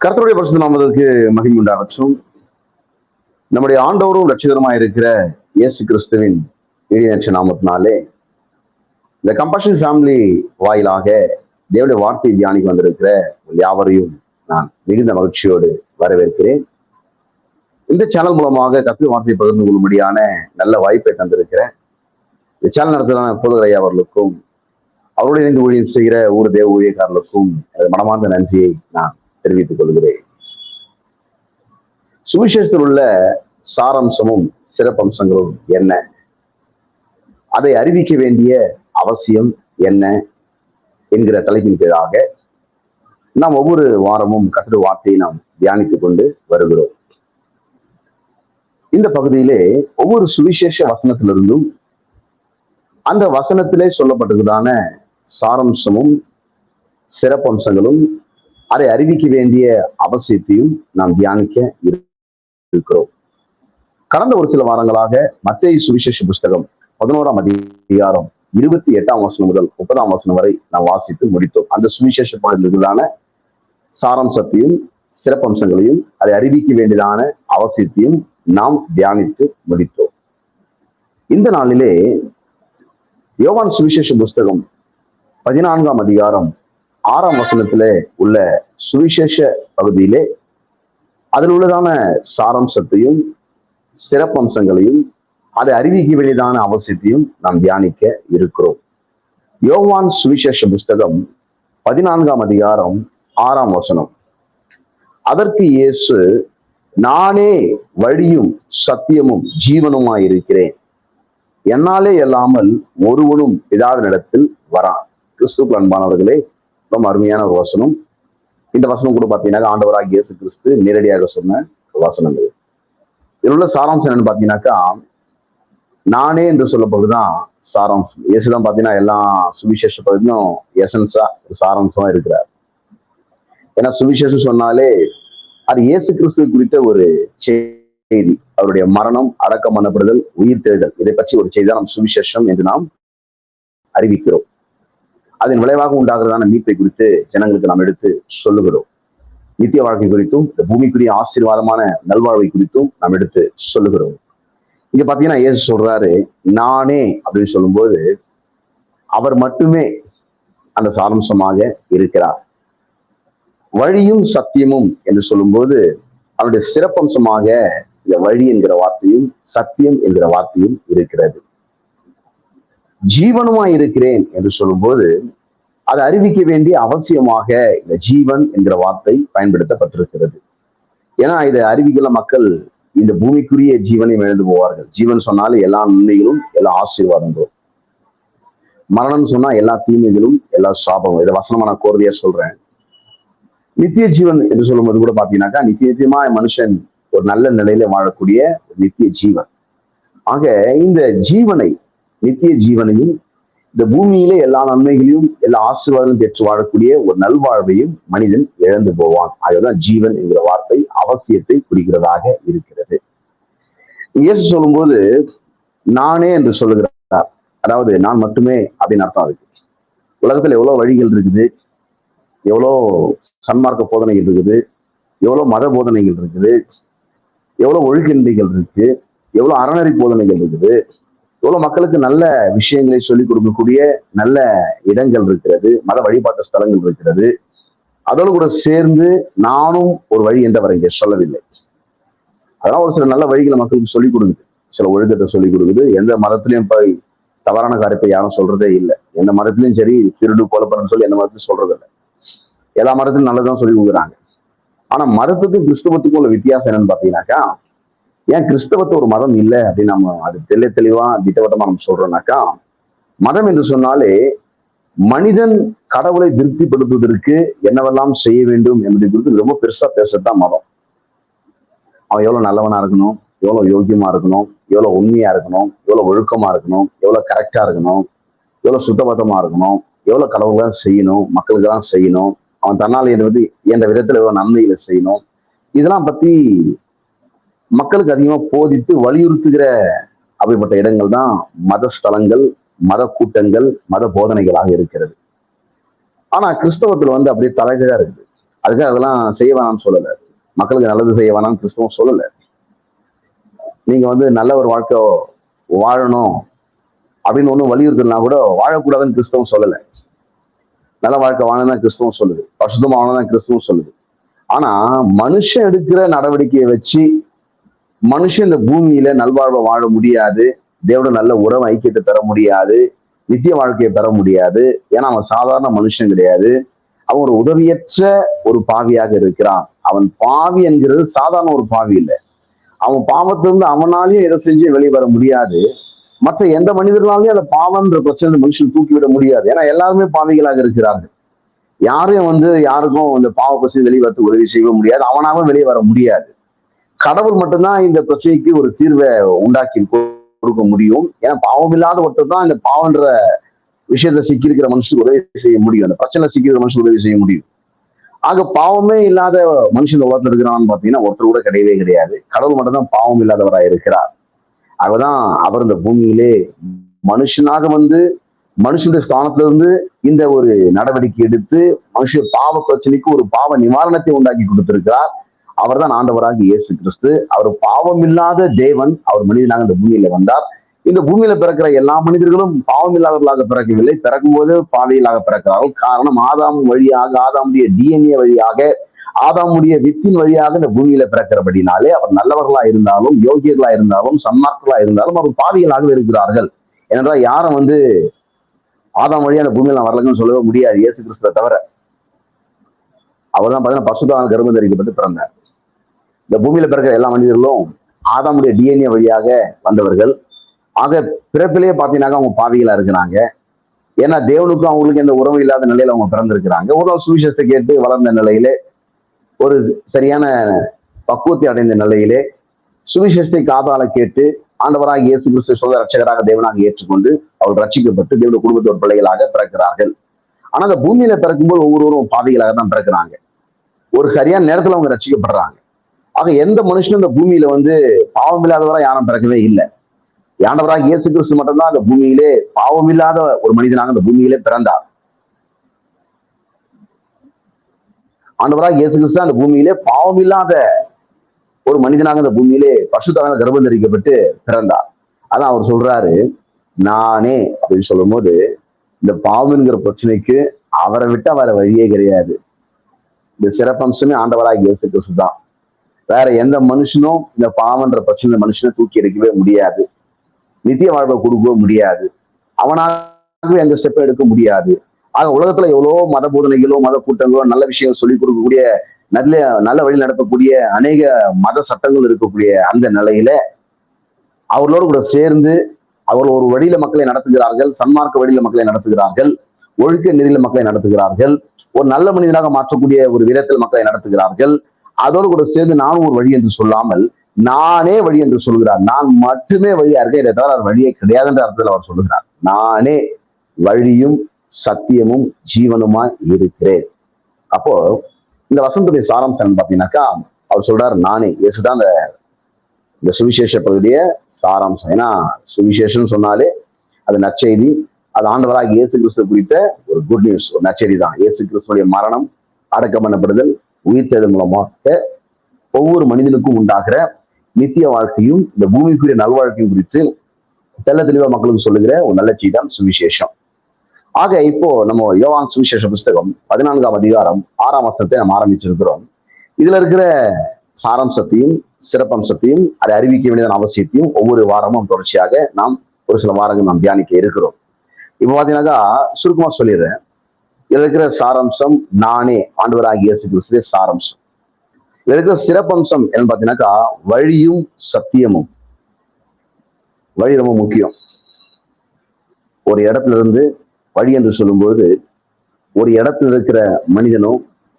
கர்த்தருடைய பரிசுத்த நாமதற்கு மகிமை உண்டாகட்டும் நம்முடைய ஆண்டவரும் ரட்சிகரமாக இருக்கிற இயேசு கிறிஸ்துவின் இணையற்ற நாமத்தினாலே இந்த கம்பஷன் ஃபேமிலி வாயிலாக தேவடைய வார்த்தை தியானிக்கு வந்திருக்கிற யாவரையும் நான் மிகுந்த மகிழ்ச்சியோடு வரவேற்கிறேன். இந்த சேனல் மூலமாக கத்திர வார்த்தையை பகிர்ந்து கொள்ளும்படியான நல்ல வாய்ப்பை தந்திருக்கிறேன் இந்த சேனல் நடத்துகிறான போதகர் அவர்களுக்கும் அவருடைய இணைந்து ஊழியம் செய்கிற ஊர் தேவ ஊழியக்காரர்களுக்கும் எனது மனமார்ந்த நன்றியை நான் தெரிவித்துக் கொள்கிறேன் சுவிசேஷத்தில் உள்ள சாரம்சமும் சிறப்பம்சங்களும் என்ன? அதை அறிவிக்க வேண்டிய அவசியம் என்ன? என்கிற தலைப்பின் கீழாக நாம் ஒவ்வொரு வாரமும் கத்திர வார்த்தையை நாம் தியானித்துக் கொண்டு வருகிறோம். இந்த பகுதியிலே ஒவ்வொரு சுவிசேஷ வசனத்திலிருந்தும் அந்த வசனத்திலே சொல்லப்பட்டதுதான சாரம்சமும் சிறப்பம்சங்களும் அதை அறிவிக்க வேண்டிய அவசியத்தையும் நாம் தியானிக்க இருக்கிறோம். கடந்த ஒரு சில வாரங்களாக மத்திய சுவிசேஷ புஸ்தகம் பதினோராம் அதிகாரம் இருபத்தி எட்டாம் வசனம் முதல் முப்பதாம் வசனம் வரை நாம் வாசித்து முடித்தோம். அந்த சுவிசேஷ பாடல்களான சாராம்சத்தையும் சிறப்பம்சங்களையும் அதை அறிவிக்க வேண்டியதான அவசியத்தையும் நாம் தியானித்து முடித்தோம். இந்த நாளிலே யோவான் சுவிசேஷ புஸ்தகம் பதினான்காம் அதிகாரம் ஆறாம் வசனத்திலே உள்ள சுவிசேஷ பகுதியிலே அதில் உள்ளதான சாரம்சத்தையும் சிறப்பம்சங்களையும் அதை அறிவிக்க வேண்டியதான அவசியத்தையும் நாம் தியானிக்க இருக்கிறோம். யோவான் சுவிசேஷ புஸ்தகம் பதினான்காம் அதிகாரம் ஆறாம் வசனம். அதற்கு இயேசு நானே வழியும் சத்தியமும் ஜீவனுமாயிருக்கிறேன் என்னாலே இல்லாமல் ஒருவனும் பிதாவினிடத்தில் வரான். கிறிஸ்துக்கு அன்பானவர்களே ரொம்ப அருமையான ஒரு வசனம். இந்த வசனம் கூட பார்த்தீங்கன்னா ஆண்டவராக இயேசு கிறிஸ்து நேரடியாக சொன்ன வசனங்கள். இதில் உள்ள சாராம்சம் என்னன்னு பார்த்தீங்கன்னாக்கா நானே என்று சொல்லப்படுதுதான் சாராம்சம். இயேசுதான் பார்த்தீங்கன்னா எல்லா சுவிசேஷ பகுதியும் எசன்ஸா சாராம்சமா இருக்கிறார். ஏன்னா சுவிசேஷம் சொன்னாலே அது இயேசு கிறிஸ்துவ குறித்த ஒரு செய்தி. அவருடைய மரணம் அடக்கம் பண்ணப்படுதல் உயிர் தேடுதல். இதை பற்றி ஒரு செய்தி நம்ம சுவிசேஷம் என்று நாம் அறிவிக்கிறோம். அதன் விளைவாக உண்டாகிறதான மீட்பை குறித்து ஜனங்களுக்கு நாம் எடுத்து சொல்லுகிறோம். நித்திய வாழ்க்கை குறித்தும் இந்த பூமிக்குரிய ஆசீர்வாதமான நல்வாழ்வை குறித்தும் நாம் எடுத்து சொல்லுகிறோம். இங்க பாத்தீங்கன்னா ஏசு சொல்றாரு நானே அப்படின்னு சொல்லும்போது அவர் மட்டுமே அந்த சாரம்சமாக இருக்கிறார். வழியும் சத்தியமும் என்று சொல்லும்போது அவருடைய சிறப்பம்சமாக இந்த வழி என்கிற வார்த்தையும் சத்தியம் என்கிற வார்த்தையும் இருக்கிறது. ஜீவனுமாய் இருக்கிறேன் என்று சொல்லும்போது அதை அறிவிக்க வேண்டிய அவசியமாக இந்த ஜீவன் என்கிற வார்த்தை பயன்படுத்தப்பட்டிருக்கிறது. ஏன்னா இதை அறிவிக்கல மக்கள் இந்த பூமிக்குரிய ஜீவனையும் இழந்து போவார்கள். ஜீவன் சொன்னாலே எல்லா நன்மைகளும் எல்லா ஆசீர்வாதங்களும் மரணம் சொன்னா எல்லா தீமைகளும் எல்லா சாபமும் இதை வசனமா நான் கோர்வையா சொல்றேன். நித்திய ஜீவன் என்று சொல்லும்போது கூட பாத்தீங்கன்னாக்கா நித்திய நித்தியமா மனுஷன் ஒரு நல்ல நிலையில வாழக்கூடிய ஒரு நித்திய ஜீவன். ஆக இந்த ஜீவனை நித்திய ஜீவனையும் இந்த பூமியிலே எல்லா நன்மைகளையும் எல்லா ஆசீர்வாதங்களும் பெற்று வாழக்கூடிய ஒரு நல்வாழ்வையும் மனிதன் இழந்து போவான். அதுதான் ஜீவன் என்கிற வார்த்தை அவசியத்தை குறிக்கிறதாக இருக்கிறது. இயேசு சொல்லும்போது நானே என்று சொல்லுகிறார். அதாவது நான் மட்டுமே அப்படின்னு அர்த்தம் இருக்கு உலகத்துல எவ்வளவு வழிகள் இருக்குது. எவ்வளோ சன்மார்க்க போதனைகள் இருக்குது. எவ்வளோ மத போதனைகள் இருக்குது. எவ்வளோ ஒழுங்கின்மைகள் இருக்கு எவ்வளோ அறநெறி போதனைகள் இருக்குது. இவ்வளவு மக்களுக்கு நல்ல விஷயங்களை சொல்லிக் கொடுக்கக்கூடிய நல்ல இடங்கள் இருக்கிறது மத வழிபாட்டு ஸ்தலங்கள் இருக்கிறது. அதோடு கூட சேர்ந்து நானும் ஒரு வழி என்றவர் இங்கே சொல்லவில்லை. அதெல்லாம் ஒரு சில நல்ல வழிகளை மக்களுக்கு சொல்லிக் கொடுக்குது. சில ஒழுக்கத்தை சொல்லிக் கொடுக்குது. எந்த மதத்திலையும் போய் தவறான காரியத்தை யாரும் சொல்றதே இல்லை. எந்த மதத்திலையும் சரி திருடு கொலப்பறன்னு சொல்லி எந்த மதத்தையும் சொல்றது இல்லை. எல்லா மதத்திலும் நல்லதான் சொல்லி கொடுக்குறாங்க. ஆனா மதத்துக்கும் கிறிஸ்தவத்துக்கும் உள்ள வித்தியாசம் என்னன்னு பாத்தீங்கன்னாக்கா ஏன் கிறிஸ்தவத்தை ஒரு மதம் இல்லை அப்படின்னு நம்ம அது தெளி தெளிவா திட்டவட்டமா நம்ம சொல்றோம்னாக்கா மதம் என்று சொன்னாலே மனிதன் கடவுளை திருப்திப்படுத்துவதற்கு என்னவெல்லாம் செய்ய வேண்டும் என்பதை குறித்து ரொம்ப பெருசா பேசுறதுதான் மதம். அவன் எவ்வளவு நல்லவனா இருக்கணும் எவ்வளவு யோக்கியமா இருக்கணும் எவ்வளவு உண்மையா இருக்கணும் எவ்வளவு ஒழுக்கமா இருக்கணும் எவ்வளவு கரெக்டா இருக்கணும் எவ்வளவு சுத்தபத்தமா இருக்கணும் எவ்வளவு கடவுள்லாம் செய்யணும் மக்களுக்கெல்லாம் செய்யணும் அவன் தன்னால் வந்து எந்த விதத்துல எவ்வளவு நன்மைகளை செய்யணும் இதெல்லாம் பத்தி மக்களுக்கு அதிகமா போதித்து வலியுறுத்துகிற அப்படிப்பட்ட இடங்கள் தான் மத ஸ்தலங்கள் மத கூட்டங்கள் மத போதனைகளாக இருக்கிறது. ஆனா கிறிஸ்தவத்துல வந்து அப்படியே தலைகீழா இருக்குது. அதுக்காக அதெல்லாம் செய்ய வேணாம்னு சொல்லலை. மக்களுக்கு நல்லது செய்ய வேணாம்னு கிறிஸ்தவம் சொல்லலை. நீங்க வந்து நல்ல ஒரு வாழ்க்கை வாழணும் அப்படின்னு ஒன்றும் வலியுறுத்தலனா கூட வாழக்கூடாதுன்னு கிறிஸ்தவம் சொல்லலை. நல்ல வாழ்க்கை வாழணும் தான் கிறிஸ்தவம் சொல்லுது. பசுத்தமாக வாழணும் தான் கிறிஸ்தவம் சொல்லுது. ஆனா மனுஷன் எடுக்கிற நடவடிக்கையை வச்சு மனுஷன் இந்த பூமியில நல்வாழ்வை வாழ முடியாது. தேவோட நல்ல உறவு ஐக்கியத்தை பெற முடியாது. நித்திய வாழ்க்கையை பெற முடியாது. ஏன்னா அவன் சாதாரண மனுஷன் கிடையாது. அவன் ஒரு உதவியற்ற ஒரு பாவியாக இருக்கிறான். அவன் பாவி என்கிறது சாதாரண ஒரு பாவி இல்லை. அவன் பாவத்திலிருந்து அவனாலேயும் எதை செஞ்சு வெளியே வர முடியாது. மற்ற எந்த மனிதர்களாலையும் அந்த பாவம்ன்ற பிரச்சனை மனுஷன் தூக்கிவிட முடியாது. ஏன்னா எல்லாருமே பாவிகளாக இருக்கிறார்கள். யாரையும் வந்து யாருக்கும் அந்த பாவ பிரச்சனை வெளியே வரத்து உதவி செய்ய முடியாது. அவனாவும் வெளியே வர முடியாது. கடவுள் மட்டும்தான் இந்த பிரச்சனைக்கு ஒரு தீர்வை உண்டாக்கி கொடுக்க முடியும். ஏன்னா பாவம் இல்லாத ஒருத்தர் தான் இந்த பாவன்ற விஷயத்த சிக்கியிருக்கிற மனுஷனுக்கு உதவி செய்ய முடியும். அந்த பிரச்சனை சிக்கியிருக்கிற மனுஷனுக்கு உதவி செய்ய முடியும். ஆக பாவமே இல்லாத மனுஷன் உலகத்தில் இருக்கிறான்னு பாத்தீங்கன்னா ஒருத்தர் கூட கிடையவே கிடையாது. கடவுள் மட்டும்தான் பாவம் இல்லாதவராக இருக்கிறார். அவதான் அவர் இந்த பூமியிலே மனுஷனாக வந்து மனுஷனுடைய ஸ்தானத்திலிருந்து இந்த ஒரு நடவடிக்கை எடுத்து மனுஷ பாவ பிரச்சனைக்கு ஒரு பாவ நிவாரணத்தை உண்டாக்கி கொடுத்திருக்கிறார். அவர் தான் ஆண்டவராக இயேசு கிறிஸ்து. அவர் பாவம் இல்லாத தேவன் அவர் மனிதனாக இந்த பூமியில வந்தார். இந்த பூமியில பிறக்கிற எல்லா மனிதர்களும் பாவம் இல்லாதவர்களாக பிறக்கவில்லை. பிறக்கும் போது பாவியலாக பிறக்கிறார்கள். காரணம் ஆதாம் வழியாக ஆதாமுடைய டிஎன்ஏ வழியாக ஆதாமுடைய வித்தின் வழியாக இந்த பூமியில பிறக்கிறபடினாலே அவர் நல்லவர்களா இருந்தாலும் யோகியர்களா இருந்தாலும் சன்மார்களா இருந்தாலும் அவர் பாவிகளாக இருக்கிறார்கள். ஏனென்றால் யாரும் வந்து ஆதாம் வழியா அந்த பூமியில நான் வரலங்கன்னு சொல்லவே முடியாது. இயேசு கிறிஸ்துவ தவிர. அவர் தான் பார்த்தீங்கன்னா பசுதான் கர்ப்பம் தரிக்கப்பட்டு பிறந்தார். இந்த பூமியில பிறக்கிற எல்லா மனிதர்களும் ஆதாமுடைய டிஎன்ஏ வழியாக வந்தவர்கள். ஆக பிறப்பிலேயே பார்த்தீங்கன்னா அவங்க பாவிகளா இருக்கிறாங்க. ஏன்னா தேவனுக்கும் அவங்களுக்கு எந்த உறவு இல்லாத நிலையில அவங்க பிறந்திருக்கிறாங்க. ஒரு சுவிசேஷத்தை கேட்டு வளர்ந்த நிலையிலே ஒரு சரியான பக்குவத்தை அடைந்த நிலையிலே சுவிசேஷத்தை காதால கேட்டு ஆண்டவராக இயேசு கிறிஸ்து சொந்த ரட்சகராக தேவனாக ஏற்றுக்கொண்டு அவர் ரட்சிக்கப்பட்டு தேவனுடைய குடும்பத்தோர் பிள்ளைகளாக பிறக்கிறார்கள். ஆனா அந்த பூமியில பிறக்கும்போது ஒவ்வொருவரும் பாவிகளாக தான் பிறக்கிறாங்க. ஒரு சரியான நேரத்துல அவங்க ரட்சிக்கப்படுறாங்க ஆக எந்த மனுஷனும் இந்த பூமியில வந்து பாவம் இல்லாதவரா யாரும் பிறக்கவே இல்லை. ஆண்டவராக இயேசு கிறிஸ்து மட்டும்தான் அந்த பூமியிலே பாவம் இல்லாத ஒரு மனிதனாக அந்த பூமியிலே பிறந்தார். ஆண்டவராக இயேசு கிறிஸ்து அந்த பூமியிலே பாவம் இல்லாத ஒரு மனிதனாக அந்த பூமியிலே பசுத்தவங்க கர்ப்பம் தரிக்கப்பட்டு பிறந்தார். அதான் அவர் சொல்றாரு நானே அப்படின்னு சொல்லும் போது இந்த பாவம்ங்கிற பிரச்சனைக்கு அவரை விட்டு வேற வழியே கிடையாது. இந்த சிறப்பம்சமே ஆண்டவராக இயேசு கிறிஸ்து தான். வேற எந்த மனுஷனும் இந்த பாவன்ற பிரச்சனை மனுஷனை தூக்கி எடுக்கவே முடியாது. நித்திய வாழ்வை கொடுக்கவே முடியாது. அவனாகவே எந்த ஸ்டெப்பை எடுக்க முடியாது. ஆக உலகத்துல எவ்வளவோ மத போதனைகளோ மத கூட்டங்களோ நல்ல விஷயம் சொல்லி கொடுக்கக்கூடிய நல்ல நல்ல வழி நடத்தக்கூடிய அநேக மத சட்டங்கள் இருக்கக்கூடிய அந்த நிலையில அவர்களோடு கூட சேர்ந்து அவர்கள் ஒரு வழியில மக்களை நடத்துகிறார்கள் சன்மார்க்க வழியில மக்களை நடத்துகிறார்கள் ஒழுக்க நெறியில மக்களை நடத்துகிறார்கள் ஒரு நல்ல மனிதனாக மாற்றக்கூடிய ஒரு விதத்தில் மக்களை நடத்துகிறார்கள். அதோடு கூட சேர்ந்து நானும் ஒரு வழி என்று சொல்லாமல் நானே வழி என்று சொல்கிறார். நான் மட்டுமே வழியா இருக்கேன். இதை தவிர அவர் வழியே கிடையாதுன்ற அர்த்தத்தில் அவர் சொல்லுகிறார் நானே வழியும் சத்தியமும் ஜீவனுமா இருக்கிறேன். அப்போ இந்த வசந்தத்துடைய சாராம்சம் பாத்தீங்கன்னாக்கா அவர் சொல்றாரு நானே. இயேசுதான் அந்த இந்த சுவிசேஷ பகுதிய சாராம்சம். ஏன்னா சுவிசேஷம் சொன்னாலே அது நற்செய்தி. அது ஆண்டவராக இயேசு கிறிஸ்து குறித்த ஒரு குட் நியூஸ் ஒரு நச்செய்தி தான். இயேசு கிறிஸ்துடைய மரணம் அடக்கம் பண்ணப்படுதல் உயிர்த்தெழுதல் மூலமாக ஒவ்வொரு மனிதனுக்கும் உண்டாகிற நித்திய வாழ்க்கையும் இந்த பூமிக்குரிய நல்வாழ்க்கையும் குறித்து தெல்ல தெளிவா மக்களுக்கு சொல்லுகிற ஒரு நல்ல செய்தான் சுவிசேஷம். ஆக இப்போ நம்ம யோவான் சுவிசேஷ புஸ்தகம் பதினான்காம் அதிகாரம் ஆறாம் வசனத்தை நம்ம ஆரம்பிச்சிருக்கிறோம். இதுல இருக்கிற சாராம்சத்தையும் சிறப்பம்சத்தையும் அதை அறிவிக்க வேண்டியதன் அவசியத்தையும் ஒவ்வொரு வாரமும் தொடர்ச்சியாக நாம் ஒரு சில வாரங்கள் நாம் தியானிக்க இருக்கிறோம். இப்போ பாத்தீங்கன்னாக்கா சுருக்கமா சொல்லிடுறேன். இருக்கிற சாரம்சம் நானே ஆண்டவராக இயேசு கிறிஸ்துவே சாராம்சம். இதுல இருக்கிற சிறப்பம்சம் என்னன்னு பாத்தீங்கன்னாக்கா வழியும் சத்தியமும். வழி ரொம்ப முக்கியம். ஒரு இடத்துல இருந்து வழி என்று சொல்லும்போது ஒரு இடத்துல இருக்கிற மனிதனோ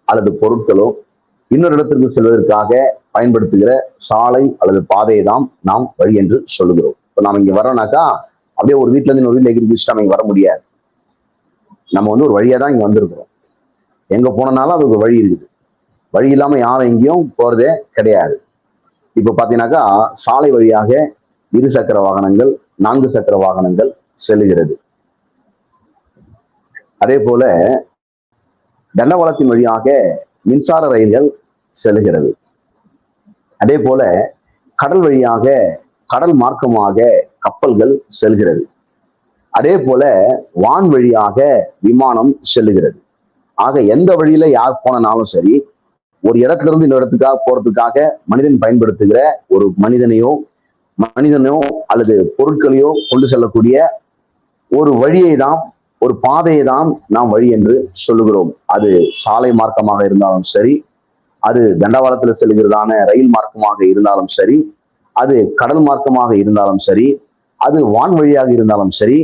அல்லது பொருட்களோ இன்னொரு இடத்திற்கு செல்வதற்காக பயன்படுத்துகிற சாலை அல்லது பாதையை தான் நாம் வழி என்று சொல்லுகிறோம். இப்போ நாம் இங்க வரோம்னாக்கா அப்படியே ஒரு வீட்டுல இருந்து இன்னொரு வீட்டுல எகிரி நம்ம இங்க வர முடியாது. நம்ம வந்து ஒரு வழியா தான் இங்க வந்திருக்கிறோம். எங்க போனனாலும் அதுக்கு வழி இருக்குது. வழி இல்லாம யாரும் எங்கேயும் போறதே கிடையாது. இப்போ பாத்தீங்கன்னாக்கா சாலை வழியாக இரு சக்கர வாகனங்கள் நான்கு சக்கர வாகனங்கள் செல்லுகிறது. அதே போல தண்டவாளத்தின் வழியாக மின்சார ரயில்கள் செல்கிறது அதே போல கடல் வழியாக கடல் மார்க்கமாக கப்பல்கள் செல்கிறது. அதே போல வான் வழியாக விமானம் செல்லுகிறது. ஆக எந்த வழியில யார் போனனாலும் சரி ஒரு இடத்துல இருந்து இன்னொரு இடத்துக்காக போறதுக்காக மனிதன் பயன்படுத்துகிற ஒரு மனிதனையோ மனிதனோ அல்லது பொருட்களையோ கொண்டு செல்லக்கூடிய ஒரு வழியை தான் ஒரு பாதையை தான் நாம் வழி என்று சொல்லுகிறோம். அது சாலை மார்க்கமாக இருந்தாலும் சரி அது தண்டவாளத்தில் செல்கிறதான ரயில் மார்க்கமாக இருந்தாலும் சரி அது கடல் மார்க்கமாக இருந்தாலும் சரி அது வான் வழியாக இருந்தாலும் சரி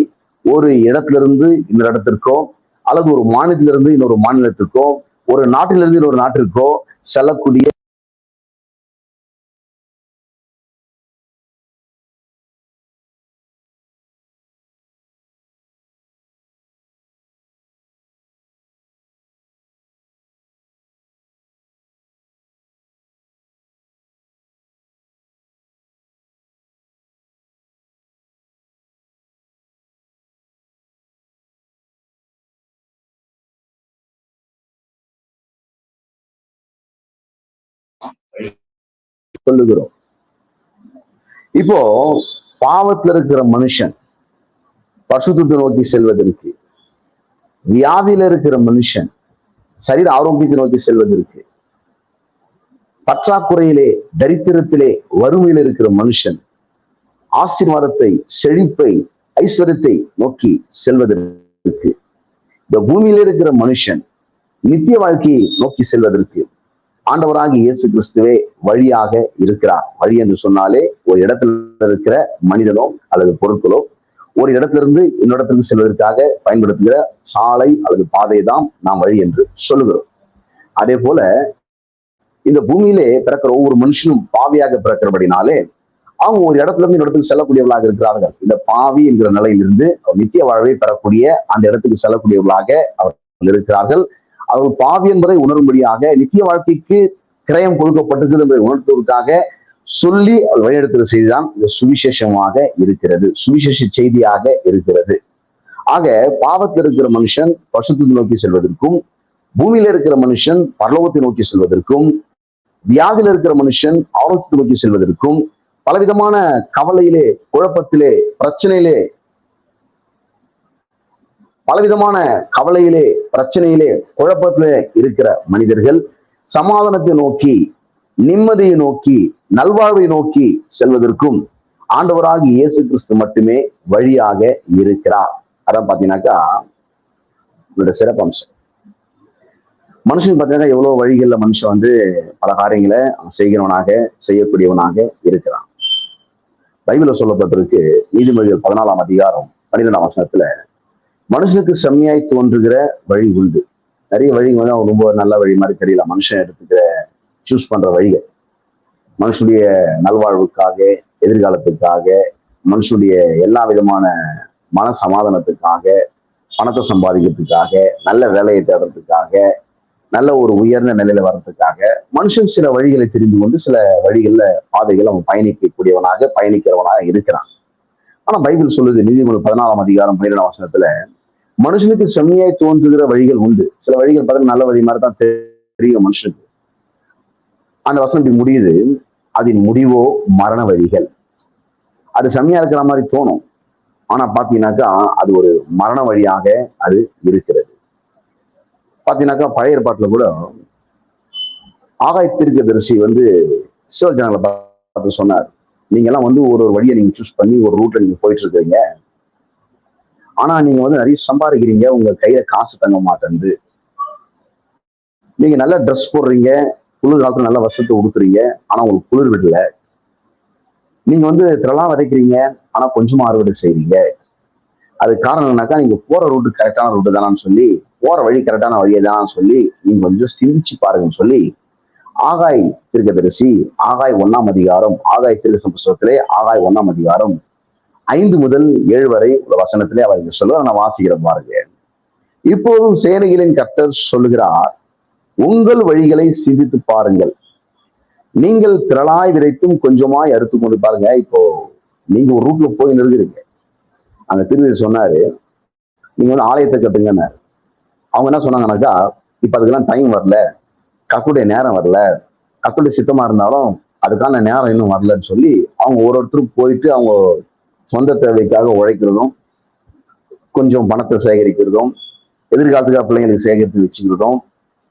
ஒரு இடத்திலிருந்து இன்னொரு இடத்திற்கோ அல்லது ஒரு மாநிலத்திலிருந்து இன்னொரு மாநிலத்திற்கோ ஒரு நாட்டிலிருந்து இன்னொரு நாட்டிற்கோ செல்லக்கூடிய சொல்லுகிறோம். இப்போ பாவத்துல இருக்கிற மனுஷன் பசுத்தத்தை நோக்கி செல்வதற்கு வியாதியில இருக்கிற மனுஷன் சரீர ஆரோக்கியத்தை நோக்கி செல்வதற்கு பற்றாக்குறையிலே தரித்திரத்திலே வறுமையில் இருக்கிற மனுஷன் ஆசீர்வாதத்தை செழிப்பை ஐஸ்வர்யத்தை நோக்கி செல்வதற்கு இந்த பூமியில இருக்கிற மனுஷன் நித்திய வாழ்க்கையை நோக்கி செல்வதற்கு ஆண்டவராக இயேசு கிறிஸ்துவே வழியாக இருக்கிறார். வழி என்று சொன்னாலே ஒரு இடத்துல இருக்கிற மனிதனோ அல்லது பொருட்களோ ஒரு இடத்திலிருந்து இன்னொரு செல்வதற்காக பயன்படுத்துகிற சாலை அல்லது பாதை தான் நாம் வழி என்று சொல்லுகிறோம். அதே போல இந்த பூமியிலே பிறக்கிற ஒவ்வொரு மனுஷனும் பாவியாக பிறக்கிறபடினாலே அவங்க ஒரு இடத்துல இருந்து இடத்துக்கு செல்லக்கூடியவர்களாக இருக்கிறார்கள். இந்த பாவி என்கிற நிலையிலிருந்து நித்திய வாழ்வை பெறக்கூடிய அந்த இடத்துக்கு செல்லக்கூடியவர்களாக அவர்கள் இருக்கிறார்கள். அவர்கள் பாவி என்பதை உணரும்படியாக நித்திய வாழ்க்கைக்கு கிரயம் கொடுக்கப்பட்டிருக்கிறது என்பதை உணர்த்துவதற்காக சொல்லி அவள் வழிநடத்துகிற செய்திதான் இந்த சுவிசேஷமாக இருக்கிறது. சுவிசேஷ செய்தியாக இருக்கிறது. ஆக பாவத்தில் இருக்கிற மனுஷன் பசுத்தை நோக்கி செல்வதற்கும் பூமியில இருக்கிற மனுஷன் பரலோகத்தை நோக்கி செல்வதற்கும் வியாதியில இருக்கிற மனுஷன் ஆரோக்கியத்தை நோக்கி செல்வதற்கும் பலவிதமான கவலையிலே குழப்பத்திலே பிரச்சனையிலே பலவிதமான கவலையிலே பிரச்சனையிலே குழப்பத்திலே இருக்கிற மனிதர்கள் சமாதானத்தை நோக்கி நிம்மதியை நோக்கி நல்வாழ்வை நோக்கி செல்வதற்கும் ஆண்டவராக இயேசு கிறிஸ்து மட்டுமே வழியாக இருக்கிறார். அதான் பாத்தீங்கன்னாக்கா இதோட சிறப்பம்சம். மனுஷன் பார்த்தீங்கன்னா எவ்வளவு வழிகள்ல மனுஷன் வந்து பல காரியங்களை செய்கிறவனாக செய்யக்கூடியவனாக இருக்கிறான். பைபிள சொல்லப்பட்டிருக்கு நீதிமொழிகள் பதினாலாம் அதிகாரம் பன்னிரெண்டாம் வசனத்துல மனுஷனுக்கு செம்மையாய் தோன்றுகிற வழி உண்டு. நிறைய வழி வந்து அவன் ரொம்ப நல்ல வழி மாதிரி தெரியல. மனுஷன் எடுத்துக்கிற சூஸ் பண்ற வழிகள். மனுஷனுடைய நல்வாழ்வுக்காக எதிர்காலத்துக்காக மனுஷனுடைய எல்லா விதமான மன சமாதானத்துக்காக பணத்தை சம்பாதிக்கிறதுக்காக நல்ல வேலையை தேடுறதுக்காக நல்ல ஒரு உயர்ந்த நிலையில வர்றதுக்காக மனுஷன் சில வழிகளை தெரிந்து கொண்டு சில வழிகள்ல பாதைகள் அவன் பயணிக்கக்கூடியவனாக பயணிக்கிறவனாக இருக்கிறான். ஆனா பைபிள் சொல்லுது நீதிமன்ற பதினாலாம் அதிகாரம் பன்னிரெண்டாம் வசனத்துல மனுஷனுக்கு செம்மையாய் தோன்றுகிற வழிகள் உண்டு. சில வழிகள் பார்த்தா நல்ல வழி மாதிரி தான் தெரியும் மனுஷனுக்கு. அந்த வசனம் இப்படி முடியுது. அதன் முடிவோ மரண வழிகள். அது செம்மையா இருக்கிற மாதிரி தோணும். ஆனா பாத்தீங்கன்னாக்கா அது ஒரு மரண வழியாக அது இருக்கிறது. பாத்தீங்கன்னாக்கா பழைய ஏற்பாட்டுல கூட ஆகாயத்திற்கு தரிசி வந்து சிவஜனங்களை பார்த்து சொன்னார். நீங்க எல்லாம் வந்து ஒரு ஒரு வழியை நீங்க சூஸ் பண்ணி ஒரு ரூட்ல நீங்க போயிட்டு இருக்கீங்க ஆனா நீங்க வந்து நிறைய சம்பாதிக்கிறீங்க. உங்க கையில காசு தங்க மாட்டேங்குது. நீங்க நல்ல ட்ரெஸ் போடுறீங்க. குளிர் காலத்துல நல்ல வசத்தை உடுக்குறீங்க ஆனா உங்களுக்கு குளிர் விடல. நீங்க வந்து திரளா விதைக்கிறீங்க. ஆனா கொஞ்சமா அறுவடை செய்றீங்க. அது காரணம் என்னக்கா நீங்க போற ரூட்டு கரெக்டான ரூட்டு தானான்னு சொல்லி போற வழி கரெக்டான வழியை தானான்னு சொல்லி நீங்க கொஞ்சம் சிந்திச்சு பாருங்கன்னு சொல்லி ஆகாய் திருக்கதரிசி ஆகாய் ஒன்னாம் அதிகாரம் ஆகாய் திருக்க புஸ்தகத்திலே ஆகாய் ஒன்னாம் அதிகாரம் ஐந்து முதல் ஏழு வரை உள்ள வசனத்திலே அவர் இங்க சொல்லுவார். நான் வாசிக்கிறேன் பாருங்க. இப்போதும் சேனைகளின் கர்த்தர் சொல்லுகிறார் உங்கள் வழிகளை சிந்தித்து பாருங்கள். நீங்கள் திரளாய் விதைத்தும் கொஞ்சமாய் அறுத்து கொண்டு பாருங்க. இப்போ நீங்க ஒரு ரூட்ல போய் நிறுகிறீங்க. அந்த திருவிதி சொன்னாரு நீங்க வந்து ஆலயத்தை கட்டுங்கன்னாரு அவங்க என்ன சொன்னாங்கன்னாக்கா இப்ப அதுக்கெல்லாம் டைம் வரல. கக்குடைய நேரம் வரல. கக்குடைய சித்தமா இருந்தாலும் அதுக்கான நேரம் இன்னும் வரலன்னு சொல்லி அவங்க ஒரு ஒருத்தரும் போயிட்டு அவங்க சொந்த தேவைக்காக உழைக்கிறதும் கொஞ்சம் பணத்தை சேகரிக்கிறதும் எதிர்காலத்துக்காக பிள்ளைங்களுக்கு சேகரித்து வச்சுக்கிறதும்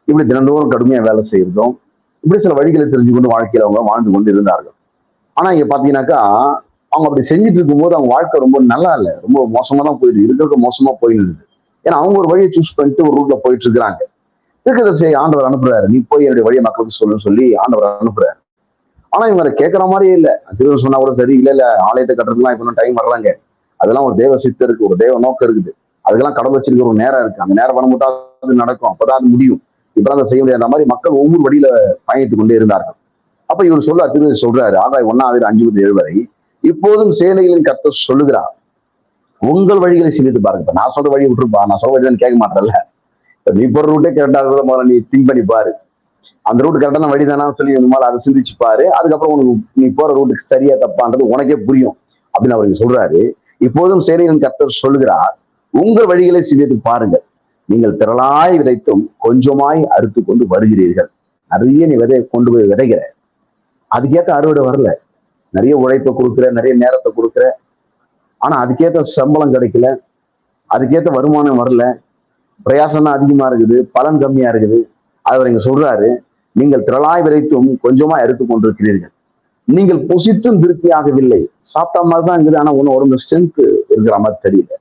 இப்படி தினந்தோறும் கடுமையாக வேலை செய்யறதும் இப்படி சில வழிகளை தெரிஞ்சு கொண்டு வாழ்க்கையில அவங்க வாழ்ந்து கொண்டு இருந்தார்கள். ஆனா இங்க பாத்தீங்கன்னாக்கா அவங்க அப்படி செஞ்சுட்டு இருக்கும்போது அவங்க வாழ்க்கை ரொம்ப நல்லா இல்லை. ரொம்ப மோசமாக தான் போயிடுது. இருக்கிறது மோசமா போயிடுது ஏன்னா அவங்க ஒரு வழியை சூஸ் பண்ணிட்டு ஒரு ரூட்ல போயிட்டு இருக்கிறாங்க. இருக்கிறத சரி ஆண்டவர் அனுப்புறாரு. நீ போய் என்னுடைய வழியை மக்களுக்கு சொல்லுன்னு சொல்லி ஆண்டவர் அனுப்புறாரு. ஆனா இவங்க கேட்கற மாதிரியே இல்ல. திரும்ப சொன்னா கூட சரி இல்ல இல்ல ஆலயத்தை கட்டுறதுலாம் இப்ப டைம் வர்றாங்க அதெல்லாம் ஒரு தேவ சித்தம் இருக்கு ஒரு தேவ நோக்கம் இருக்குது. அதுக்கெல்லாம் கடவுள் வச்சிருக்கிற ஒரு நேரம் இருக்கு. அந்த நேரம் வரும்போது அது நடக்கும். அப்பதான் அது முடியும். இப்பதான் அதை செய்ய முடியாத. மாதிரி மக்கள் ஒவ்வொரு வழியில பயணித்துக் கொண்டே இருந்தார்கள். அப்ப இவர் சொல்ல திரு சொல்றாரு ஆதாய் ஒன்னாவது அஞ்சு முதல் ஏழு வரை இப்போதும் சேனைகளின் கத்த சொல்லுகிறார். உங்கள் வழிகளை சிந்தித்து பாருங்க. இப்ப நான் சொல்ற வழி விட்டுருப்பா. நான் சொல்ற வழி கேட்க மாட்டேன்ல. நீ போற ரூட்டே கரெக்டா முதல்ல நீ திங்க் பண்ணி பாரு. அந்த ரூட் கரெக்டான வழி தானே சொல்லி இந்த மாதிரி அதை சிந்திச்சு பாரு அதுக்கப்புறம் உனக்கு நீ போற ரூட்டுக்கு சரியா தப்பான்றது உனக்கே புரியும் அப்படின்னு அவர் சொல்றாரு. இப்போதும் சேனையின் கர்த்தர் சொல்லுகிறார் உங்கள் வழிகளை சிந்தித்து பாருங்கள். நீங்கள் திரளாய் விதைத்தும் கொஞ்சமாய் அறுத்து கொண்டு வருகிறீர்கள். நிறைய நீ விதை கொண்டு போய் விதைக்கிற. அதுக்கேற்ற அறுவடை வரல. நிறைய உழைப்பை கொடுக்குற நிறைய நேரத்தை கொடுக்குற. ஆனா அதுக்கேற்ற சம்பளம் கிடைக்கல. அதுக்கேற்ற வருமானம் வரல. பிரயாசம் தான் அதிகமா இருக்குது. பலன் கம்மியா இருக்குது. அவர் இங்க சொல்றாரு நீங்கள் திரளாய் விதைத்தும் கொஞ்சமா எடுத்து கொண்டிருக்கிறீர்கள். நீங்கள் புசித்தும் திருப்தியாகவில்லை. சாப்பிட்ட மாதிரி தான் இருக்குது ஆனா ஒன்னும் உடம்பு ஸ்ட்ரென்த் இருக்கிற மாதிரி தெரியல.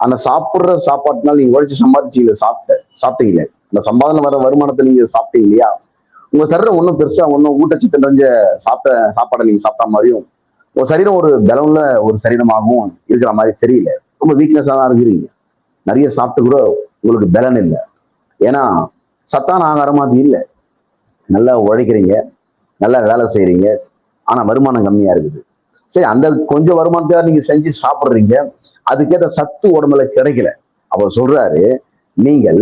அந்த சாப்பிட்ற சாப்பாட்டுனால நீங்க உழைச்சி சம்பாதிச்சீங்க சாப்பிட்ட சாப்பிட்டீங்களே? அந்த சம்பாதனை வர வருமானத்தை நீங்க சாப்பிட்டீங்க இல்லையா உங்க சரீரம் ஒன்றும் பெருசா ஒன்றும் ஊட்டச்சத்து நிறைஞ்ச சாப்பிட்ட சாப்பாடை நீங்க சாப்பிட்ட மாதிரியும் உங்க சரீரம் ஒரு பலன்ல ஒரு சரீரமாகவும் இருக்கிற மாதிரி தெரியல. ரொம்ப வீக்னஸா தான் இருக்கிறீங்க. நிறைய சாப்பிட்டு கூட உங்களுக்கு பலன் இல்லை. ஏன்னா சத்தான ஆகாரமா அது இல்லை. நல்லா உழைக்கிறீங்க நல்லா வேலை செய்கிறீங்க ஆனா வருமானம் கம்மியா இருக்குது. சரி அந்த கொஞ்சம் வருமானத்தை நீங்க செஞ்சு சாப்பிடுறீங்க. அதுக்கேற்ற சத்து உடம்புல கிடைக்கல. அவர் சொல்றாரு நீங்கள்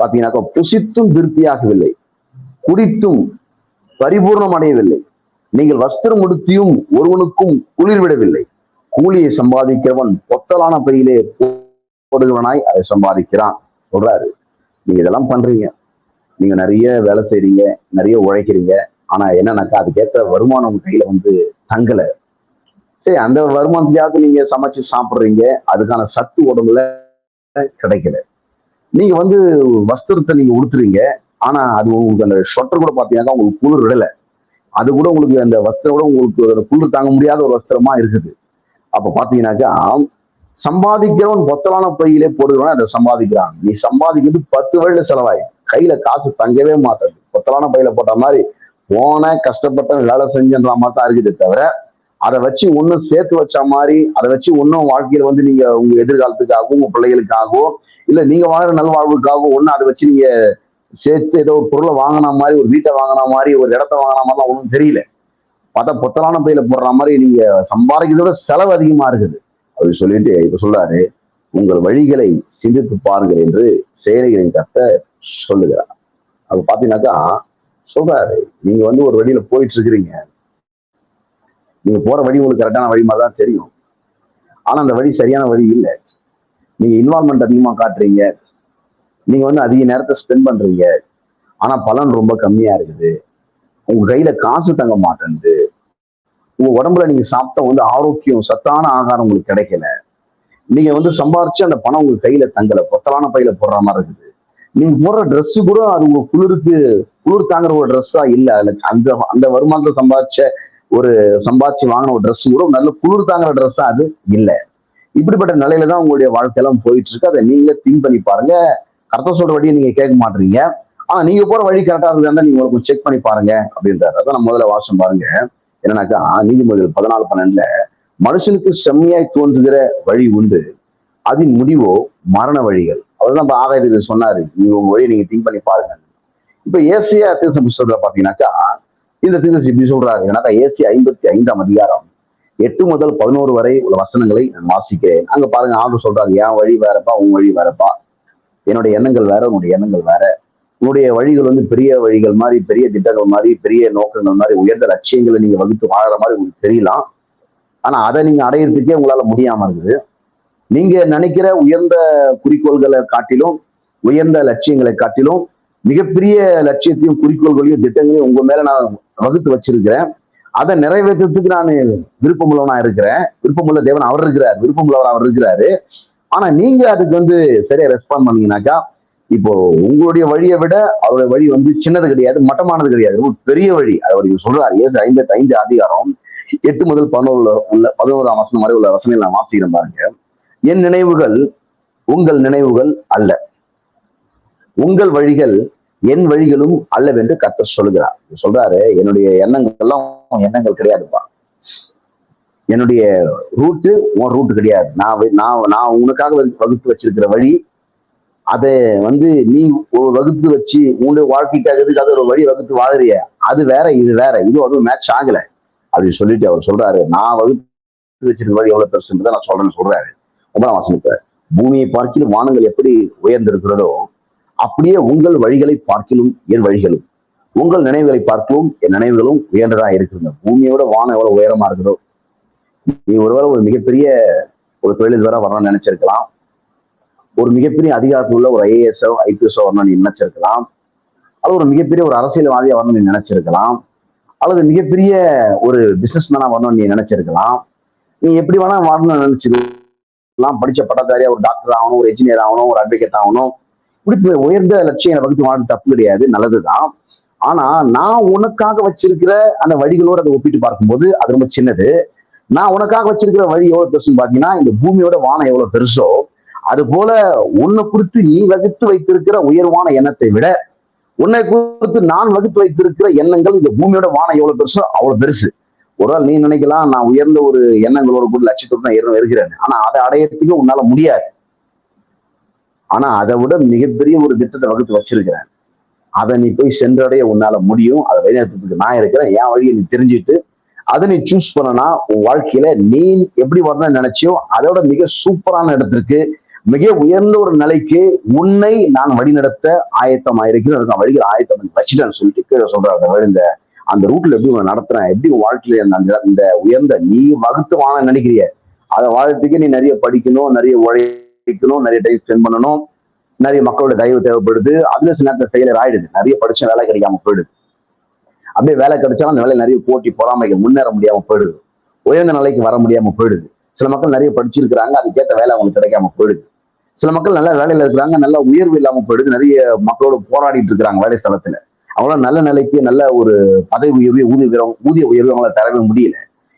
பார்த்தீங்கன்னாக்கா புசித்தும் திருப்தியாகவில்லை. குடித்தும் பரிபூர்ணம் அடையவில்லை நீங்கள் வஸ்திரம் உடுத்தியும் ஒருவனுக்கும் குளிர் விடவில்லை. கூலியை சம்பாதிக்கிறவன் பொத்தலான பையிலே போடுகிறவனாய் அதை சம்பாதிக்கிறான். சொல்றாரு நீங்க இதெல்லாம் பண்றீங்க. நீங்க நிறைய வேலை செய்றீங்க நிறைய உழைக்கிறீங்க. ஆனா என்னன்னாக்கா அதுக்கேற்ற வருமானம் உங்க கையில வந்து தங்கல. சரி அந்த வருமானத்தையாவது நீங்க சமைச்சு சாப்பிடுறீங்க. அதுக்கான சத்து உடம்புல கிடைக்கல. நீங்க வந்து வஸ்திரத்தை நீங்க உடுத்துறீங்க. ஆனா அது உங்களுக்கு அந்த ஸ்வெட்டர் கூட பாத்தீங்கன்னா உங்களுக்கு குளிர் விடல. அது கூட உங்களுக்கு அந்த வஸ்திரம் கூட உங்களுக்கு குளிர் தாங்க முடியாத ஒரு வஸ்திரமா இருக்குது. அப்ப பாத்தீங்கன்னாக்கா சம்பாதிக்கிறவன் பொத்தலான பையிலே போடுகிறவன் அதை சம்பாதிக்கிறான். நீ சம்பாதிக்கிறது பத்து வருட செலவாய். கையில காசு தங்கவே மாட்டாது. பொத்தலான பையில போட்ட மாதிரி போன கஷ்டப்பட்ட வேலை செஞ்சன்ற மாதிரி தான் இருக்குதே தவிர அதை வச்சு ஒன்னும் சேர்த்து வச்ச மாதிரி அதை வச்சு ஒன்னும் வாழ்க்கையில வந்து நீங்க உங்க எதிர்காலத்துக்காகவும் உங்க பிள்ளைகளுக்காகவோ இல்ல நீங்க வாழ்ற நல்வாழ்வுக்காகவும் ஒன்றும் அதை வச்சு நீங்க சேர்த்து ஏதோ ஒரு பொருளை வாங்கின மாதிரி ஒரு வீட்டை வாங்கின மாதிரி ஒரு இடத்த வாங்கின மாதிரிலாம் ஒன்றும் தெரியல. பார்த்தா பொத்தலான பையில போடுற மாதிரி நீங்க சம்பாதிக்கிறதோட விட செலவு அதிகமா இருக்குது. அப்படி சொல்லிட்டு இப்ப சொல்றாரு உங்கள் வழிகளை சிந்தித்து பாருங்கள் என்று செயலிகளின் கத்த சொல்லுகிறார். அப்ப பாத்தீங்கன்னாக்கா சொல்றாரு நீங்க வந்து ஒரு வழியில போயிட்டு இருக்கிறீங்க நீங்க போற வழி உங்களுக்கு கரெக்டான வழி மாதிரி தான் தெரியும். ஆனா அந்த வழி சரியான வழி இல்லை. நீங்க இன்வால்மெண்ட் அதிகமா காட்டுறீங்க. நீங்க வந்து அதிக நேரத்தை ஸ்பெண்ட் பண்றீங்க. ஆனா பலன் ரொம்ப கம்மியா இருக்குது. உங்க கையில காசு தங்க மாட்டேங்குது. உங்க உடம்புல நீங்க சாப்பிட்ட வந்து ஆரோக்கியம் சத்தான ஆகாரம் உங்களுக்கு கிடைக்கல. நீங்க வந்து சம்பாரிச்சு அந்த பணம் உங்க கையில தங்கல. பொத்தலான பையில போடுற மாதிரி இருக்குது. நீங்க போடுற ட்ரெஸ் கூட அது உங்க குளிருக்கு குளிர் தாங்குற ஒரு ட்ரெஸ்ஸா இல்ல. அதுல அந்த அந்த வருமானத்தை சம்பாதிச்ச ஒரு சம்பாதிச்சு வாங்கின ஒரு ட்ரெஸ் கூட நல்ல குளிர் தாங்குற ட்ரெஸ்ஸா அது இல்ல. இப்படிப்பட்ட நிலையில தான் உங்களுடைய வாழ்க்கையெல்லாம் போயிட்டு இருக்கு. அதை நீங்களே திங்க் பண்ணி பாருங்க. கரெக்டா சொல்ற வழியை நீங்க கேட்க மாட்டீங்க. ஆனா நீங்க போற வழி கரெக்டா இருக்குதா நீங்க உங்களுக்கு செக் பண்ணி பாருங்க அப்படின்றாரு. அதான் நான் முதல்ல வாசம் பாருங்க. என்னன்னாக்கா நீதிமொழிகள் பதினாலு பன்னெண்டுல மனுஷனுக்கு செம்மையாய் தோன்றுகிற வழி உண்டு. அதன் முடிவோ மரண வழிகள். அவர் தான் ஆகாயத்துக்கு சொன்னாரு நீங்க உங்க வழியை நீங்க திங்க் பண்ணி பாருங்க. இப்ப ஏசியா தீர்த்தம் சொல்ற பாத்தீங்கன்னாக்கா இந்த தீர்த்தம் இப்படி சொல்றாரு. ஏன்னாக்கா ஏசி ஐம்பத்தி ஐந்தாம் அதிகாரம் எட்டு முதல் பதினோரு வரை உள்ள வசனங்களை நான் வாசிக்கிறேன். அங்க பாருங்க ஆண்டு சொல்றாங்க என் வழி வேறப்பா உன் வழி வேறப்பா. என்னுடைய எண்ணங்கள் வேற உன்னுடைய எண்ணங்கள் வேற. உன்னுடைய வழிகள் வந்து பெரிய வழிகள் மாதிரி பெரிய திட்டங்கள் மாதிரி பெரிய நோக்கங்கள் மாதிரி உயர்ந்த லட்சியங்களை நீங்க வகுத்து வாழற மாதிரி உங்களுக்கு தெரியலாம். ஆனா அதை நீங்க அடையிறதுக்கே உங்களால முடியாம இருக்குது. நீங்க நினைக்கிற உயர்ந்த குறிக்கோள்களை காட்டிலும் உயர்ந்த லட்சியங்களை காட்டிலும் மிகப்பெரிய லட்சியத்தையும் குறிக்கோள்களையும் திட்டங்களையும் உங்க மேல நான் வகுத்து வச்சிருக்கிறேன். அதை நிறைவேற்றுறதுக்கு நான் விருப்பமுள்ளவனா இருக்கிறேன். விருப்பமுள்ள தேவன் அவர் இருக்கிறார். விருப்பமுள்ளவர் அவர் இருக்கிறாரு. ஆனா நீங்க அதுக்கு வந்து சரியா ரெஸ்பாண்ட் பண்ணீங்கன்னாக்கா இப்போ உங்களுடைய வழியை விட அவருடைய வழி வந்து சின்னது கிடையாது மட்டமானது கிடையாது. ஒரு பெரிய வழி. அவர் சொல்றாரு ஏசு ஐம்பத்தி ஐந்து அதிகாரம் எட்டு முதல் பதினோருல உள்ள பதினோராம் வசனம் வரை உள்ள வசனம் நான் வாசிக்கிறேன் பாருங்க. என் நினைவுகள் உங்கள் நினைவுகள் அல்ல. உங்கள் வழிகள் என் வழிகளும் அல்லவென்று கத்த சொல்லுகிறார். சொல்றாரு என்னுடைய எண்ணங்கள் எல்லாம் உன் எண்ணங்கள் கிடையாதுப்பா. என்னுடைய ரூட்டு உன் ரூட்டு கிடையாது. நான் நான் நான் உனக்காக வகுத்து வச்சிருக்கிற வழி அதை வந்து நீ ஒரு வகுத்து வச்சு உங்களுடைய வாழ்க்கைக்காக அது ஒரு வழி வகுத்து வாழுறிய அது வேற இது வேற. இது அதுவும் மேட்ச் ஆகல. அப்படின்னு சொல்லிட்டு அவர் சொல்றாரு. நான் வகுத்து வச்சிருக்க வழி எவ்வளவு பெருசுன்றதை நான் சொல்றேன்னு சொல்றாரு. ஒன்பதாம் வசனத்தை பூமியை பார்க்கிலும் வானங்கள் எப்படி உயர்ந்திருக்கிறதோ அப்படியே உங்கள் வழிகளை பார்க்கிலும் என் வழிகளும். உங்கள் நினைவுகளை பார்க்கவும் என் நினைவுகளும் உயர்ந்ததா இருக்கிறது பூமியோட வானம் எவ்வளவு உயரமா இருக்குதோ. நீ ஒருவேளை ஒரு மிகப்பெரிய ஒரு தொழில் வர வரணும்னு நினைச்சிருக்கலாம். ஒரு மிகப்பெரிய அதிகாரத்தில் உள்ள ஒரு ஐஏஎஸ்ஓ ஐபிஎஸ்ஓ வரணும்னு நீ நினைச்சிருக்கலாம். அது ஒரு மிகப்பெரிய ஒரு அரசியல்வாதியா வரணும்னு நீ நினைச்சிருக்கலாம். அல்லது மிகப்பெரிய ஒரு பிசினஸ் மேனா வரணும்னு நீ நினைச்சிருக்கலாம். நீ எப்படி வேணா வரணும்னு நினைச்சிருக்கலாம். படிச்ச பட்டதாரியா ஒரு டாக்டர் ஆகணும் ஒரு இன்ஜினியர் ஆகணும் ஒரு அட்வொகேட் ஆகணும். இப்படி உயர்ந்த லட்சியம் வகுத்து வாழ்றது தப்பு கிடையாது நல்லதுதான். ஆனா நான் உனக்காக வச்சிருக்கிற அந்த வழிகளோட அதை ஒப்பிட்டு பார்க்கும்போது அது ரொம்ப சின்னது. நான் உனக்காக வச்சிருக்கிற வழி எவ்வளவு பெருசுன்னு பாத்தீங்கன்னா இந்த பூமியோட வானம் எவ்வளவு பெருசோ அது போல உன்னை குறித்து நீ வகுத்து வைத்திருக்கிற உயர்வான எண்ணத்தை விட உன்னை குறித்து நான் வகுத்து வைத்திருக்கிற எண்ணங்கள் இந்த பூமியோட வானம் எவ்வளவு பெருசோ அவ்வளவு பெருசு. ஒருவேளை நீ நினைக்கலாம் நான் உயர்ந்த ஒரு எண்ணங்களோட கூட லட்சியத்தோடு நான் இரு- இருக்கிறேன் ஆனா அதை அடையறதுக்கு உன்னால முடியாது. ஆனா அதை விட மிகப்பெரிய ஒரு திட்டத்தை வகுத்து வச்சிருக்கிறேன். அதை நீ போய் சென்றடைய உன்னால முடியும். அதை வழிநடத்துறதுக்கு நான் இருக்கிறேன். என் வழியை நீ தெரிஞ்சுட்டு அதை நீ சூஸ் பண்ணனா உன் வாழ்க்கையில நீ எப்படி வரணும்னு நினைச்சியோ அதோட மிக சூப்பரான இடத்திற்கு மிக உயர்ந்த ஒரு நிலைக்கு உன்னை நான் வழிநடத்த ஆயத்தம் ஆயிருக்கிறேன் வழிகள் ஆயத்தம் வச்சுட்டேன்னு சொல்லிட்டு கீழே சொல்றாரு அந்த இந்த அந்த ரூட்ல எப்படி உன்னை நடத்துறேன்? எப்படி உன் வாழ்க்கையில அந்த- இந்த உயர்ந்த நீ வகுத்து வாழ நினைக்கிறிய அதை வாழறதுக்கு நீ நிறைய படிக்கணும் நிறைய உழைக்கணும் நிறைய டைம் ஸ்பெண்ட் பண்ணணும். நிறைய மக்களோட தயவு தேவைப்படுது. அதுல சில நேரத்தில் ஃபெயிலியர் ஆயிடுது. நிறைய படிச்ச வேலை கிடைக்காம போயிடுது. அப்படியே வேலை கிடைச்சாலும் அந்த வேலை நிறைய போட்டி பொறாமைக்கு முன்னேற முடியாம போயிடுது. உயர்ந்த நிலைக்கு வர முடியாம போயிடுது. சில மக்கள் நிறைய படிச்சிருக்கிறாங்க. அதுக்கேற்ற வேலை அவங்களுக்கு கிடைக்காம போயிடுது. சில மக்கள் நல்ல வேலையில இருக்கிறாங்க நல்ல உயர்வு இல்லாம போயிடுது. நிறைய மக்களோட போராடிட்டு இருக்கிறாங்க வேலை ஸ்தலத்துல. அவங்களால நல்ல நிலைக்கு நல்ல ஒரு பதவி உயர்வு ஊதிய உயர்வு ஊதிய உயர்வு அவங்களால தரவே முடியல.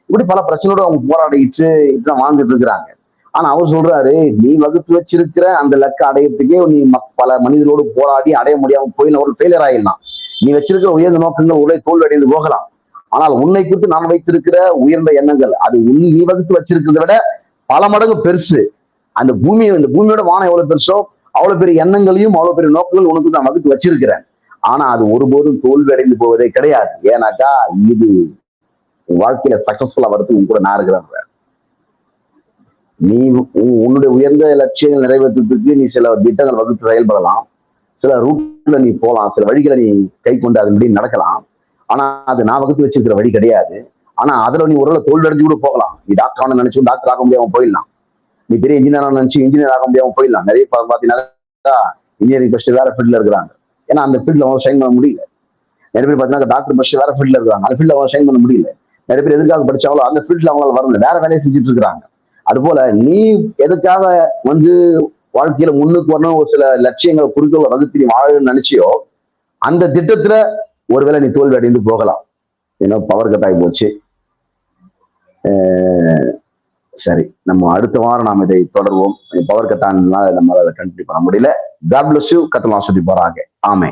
இப்படி பல பிரச்சனையோட அவங்க போராடிட்டு இப்படிதான் வாழ்ந்துட்டு இருக்கிறாங்க. ஆனா அவர் சொல்றாரு நீ வகுத்து வச்சிருக்கிற அந்த லக்க அடையத்துக்கே நீ மக்- பல மனிதர்களோடு போராடி அடைய முடியாம போய் ஒரு ஃபெயிலியர் ஆயிடலாம். நீ வச்சிருக்கிற உயர்ந்த நோக்கங்கள் உடலை தோல்வடைந்து போகலாம். ஆனால் உன்னை குறித்து நான் வைத்திருக்கிற உயர்ந்த எண்ணங்கள் அது உன் நீ வகுத்து வச்சிருக்கிறத விட பல மடங்கு பெருசு. அந்த பூமி இந்த பூமியோட வானம் எவ்வளவு பெருசோ அவ்வளவு பெரிய எண்ணங்களையும் அவ்வளவு பெரிய நோக்கங்களும் உனக்கு நான் வகுத்து வச்சிருக்கிறேன். ஆனா அது ஒருபோதும் தோல்வி அடைந்து போவதே கிடையாது. ஏன்னாக்கா இது உன் வாழ்க்கையில சக்சஸ்ஃபுல்லா வரதுக்கு உன் கூட நான் இருக்கிறேன் நீ உன்- உன்னுடைய உயர்ந்த லட்சியங்கள் நிறைவேற்றுறதுக்கு நீ சில திட்டங்கள் வகுத்து செயல்படலாம். சில ரூட்ல நீ போகலாம். சில வழிகளை நீ கை கொண்டு அது முடியும் நடக்கலாம். ஆனா அது நான் வகுத்து வச்சிருக்கிற வழி கிடையாது. ஆனா அதுல நீ ஒரு தோல்வி அடைஞ்சு கூட போகலாம். நீ டாக்டர் ஆகணும்னு நினைச்சு டாக்டர் ஆக முடியாம போயிடலாம். நீ பெரிய இன்ஜினியர் ஆகணும்னு நினைச்சு இன்ஜினியர் ஆக முடியாம போயிடலாம். நிறைய பார்த்தீங்கன்னா பாத்தீங்கன்னா இன்ஜினியரிங் ஃபர்ஸ்ட் வேற ஃபீல்ட்ல இருக்கிறாங்க. ஏன்னா அந்த ஃபீல்ட்ல அவங்க ஷைன் பண்ண முடியல. நிறைய பேர் பார்த்தீங்கன்னா டாக்டர் ஃபர்ஸ்ட் வேற ஃபீல்ட்ல இருக்கிறாங்க. அந்த ஃபீல்ட்ல அவங்க ஷைன் பண்ண முடியல. நிறைய பேர் எதுக்காக படிச்சாங்களோ அந்த ஃபீல்ட்ல அவங்களால வரல வேற வேலையை செஞ்சுட்டு இருக்கிறாங்க. அதுபோல நீ எதுக்காக வந்து வாழ்க்கையில முன்னுக்கு வரணும் ஒரு சில லட்சியங்கள் குறிக்கோள் வகுத்து நீ வாழணும்னு நினைச்சியோ அந்த திட்டத்துல ஒருவேளை நீ தோல்வி அடைந்து போகலாம். ஏன்னா பவர் கட் ஆகி போச்சு. சரி நம்ம அடுத்த வாரம் நாம் இதை தொடர்வோம். பவர் கட் நம்மளால அதை கண்டினியூ பண்ண முடியல காட் பிளஸ் யூ கத்தலாம் சுத்தி போறாங்க. ஆமே